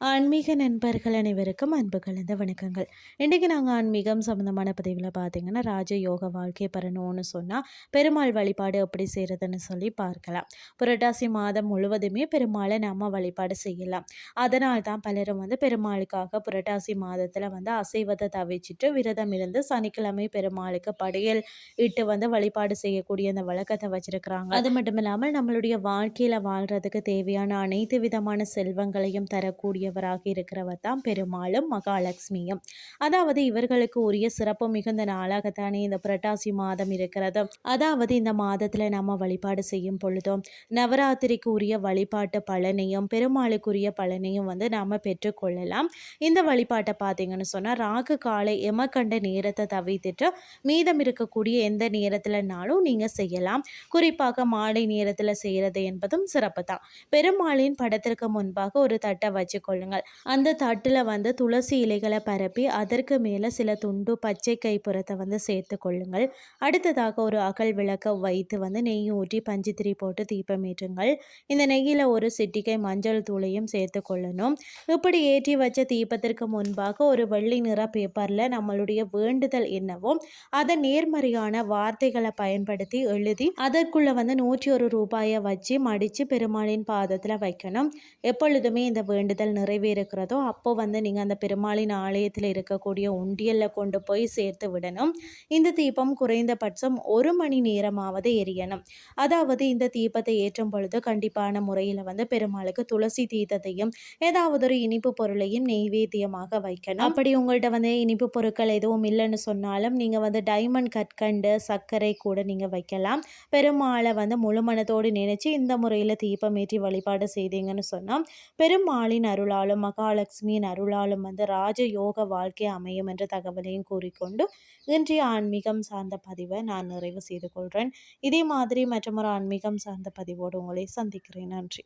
ஆன்மீக நண்பர்கள் அனைவருக்கும் அன்பு கலந்த வணக்கங்கள். இன்றைக்கி நாங்கள் ஆன்மீகம் சம்மந்தமான பதிவில் பார்த்தீங்கன்னா ராஜ யோக வாழ்க்கை பெறணும்னு சொன்னால் பெருமாள் வழிபாடு எப்படி செய்கிறதுன்னு சொல்லி பார்க்கலாம். புரட்டாசி மாதம் முழுவதுமே பெருமாளை நம்ம வழிபாடு செய்யலாம். அதனால் தான் பலரும் வந்து பெருமாளுக்காக புரட்டாசி மாதத்தில் வந்து அசைவத்தை தவிச்சிட்டு விரதம் இருந்து சனிக்கிழமை பெருமாளுக்கு படையல் இட்டு வந்து வழிபாடு செய்யக்கூடிய அந்த வழக்கத்தை வச்சுருக்கிறாங்க. அது மட்டும் இல்லாமல் நம்மளுடைய வாழ்க்கையில் வாழ்கிறதுக்கு தேவையான அனைத்து விதமான செல்வங்களையும் தரக்கூடிய உடையவராக இருக்கிறவர் தான் பெருமாளும் மகாலட்சுமியும். அதாவது இவர்களுக்கு உரிய சிறப்பு மிகுந்த நாளாகத்தானே இந்த புரட்டாசி மாதம் இருக்கிறது. அதாவது இந்த மாதத்தில் நம்ம வழிபாடு செய்யும் பொழுதும் நவராத்திரிக்கு உரிய வழிபாட்டு பலனையும் பெருமாளுக்குரிய பலனையும் வந்து நாம் பெற்றுக்கொள்ளலாம் இந்த வழிபாட்டை பார்த்தீங்கன்னு சொன்னால் ராகு காலை எமக்கண்ட நேரத்தை தவிர்த்துட்டு மீதம் இருக்கக்கூடிய எந்த நேரத்தில்னாலும் நீங்கள் செய்யலாம். குறிப்பாக மாலை நேரத்தில் செய்கிறது என்பதும் சிறப்பு தான் பெருமாளின் படத்திற்கு முன்பாக ஒரு தட்டை வச்சுக்கொள்ள கொள்ளுங்கள். அந்த தட்டில் வந்து துளசி இலைகளை பரப்பி அதற்கு மேலே சில துண்டு பச்சை கைப்புறத்தை வந்து சேர்த்து கொள்ளுங்கள். அடுத்ததாக ஒரு அகல் விளக்க வைத்து வந்து நெய் ஊற்றி பஞ்சுத்திரி போட்டு தீபமேற்றுங்கள் இந்த நெய்யில் ஒரு சிட்டிகை மஞ்சள் தூளையும் சேர்த்து கொள்ளணும். இப்படி ஏற்றி வச்ச தீபத்திற்கு முன்பாக ஒரு வெள்ளி நிற பேப்பரில் நம்மளுடைய வேண்டுதல் என்னவோ அதை நேர்மறையான வார்த்தைகளை பயன்படுத்தி எழுதி அதற்குள்ள வந்து நூற்றி ஒரு ரூபாயை வச்சு மடித்து பெருமாளின் பாதத்தில் வைக்கணும். எப்பொழுதுமே இந்த வேண்டுதல் நிறை நிறைவேறுகிறதோ அப்போ வந்து நீங்கள் அந்த பெருமாளின் ஆலயத்தில் இருக்கக்கூடிய உண்டியலில் கொண்டு போய் சேர்த்து விடணும். இந்த தீபம் குறைந்தபட்சம் ஒரு மணி நேரமாவது எரியணும். அதாவது இந்த தீபத்தை ஏற்றும் பொழுது கண்டிப்பான முறையில் வந்து பெருமாளுக்கு துளசி தீபத்தையும் ஏதாவது ஒரு இனிப்பு பொருளையும் நெய்வேத்தியமாக வைக்கணும். அப்படி உங்கள்கிட்ட வந்து இனிப்பு பொருட்கள் எதுவும் இல்லைன்னு சொன்னாலும் நீங்கள் வந்து டைமண்ட் கற்கண்டு சர்க்கரை கூட நீங்கள் வைக்கலாம். பெருமாளை வந்து முழுமனத்தோடு நினைச்சு இந்த முறையில் தீபம் ஏற்றி வழிபாடு செய்தீங்கன்னு சொன்னால் பெருமாளின் அருளால் அருளாலும் மகாலட்சுமியின் அருளாலும் வந்து ராஜயோக வாழ்க்கை அமையும் என்ற தகவலையும் கூறிக்கொண்டு இன்றைய ஆன்மீகம் சார்ந்த பதிவை நான் நிறைவு செய்து கொள்கிறேன் இதே மாதிரி மற்றொரு ஆன்மீகம் சார்ந்த பதிவோடு உங்களை சந்திக்கிறேன். நன்றி.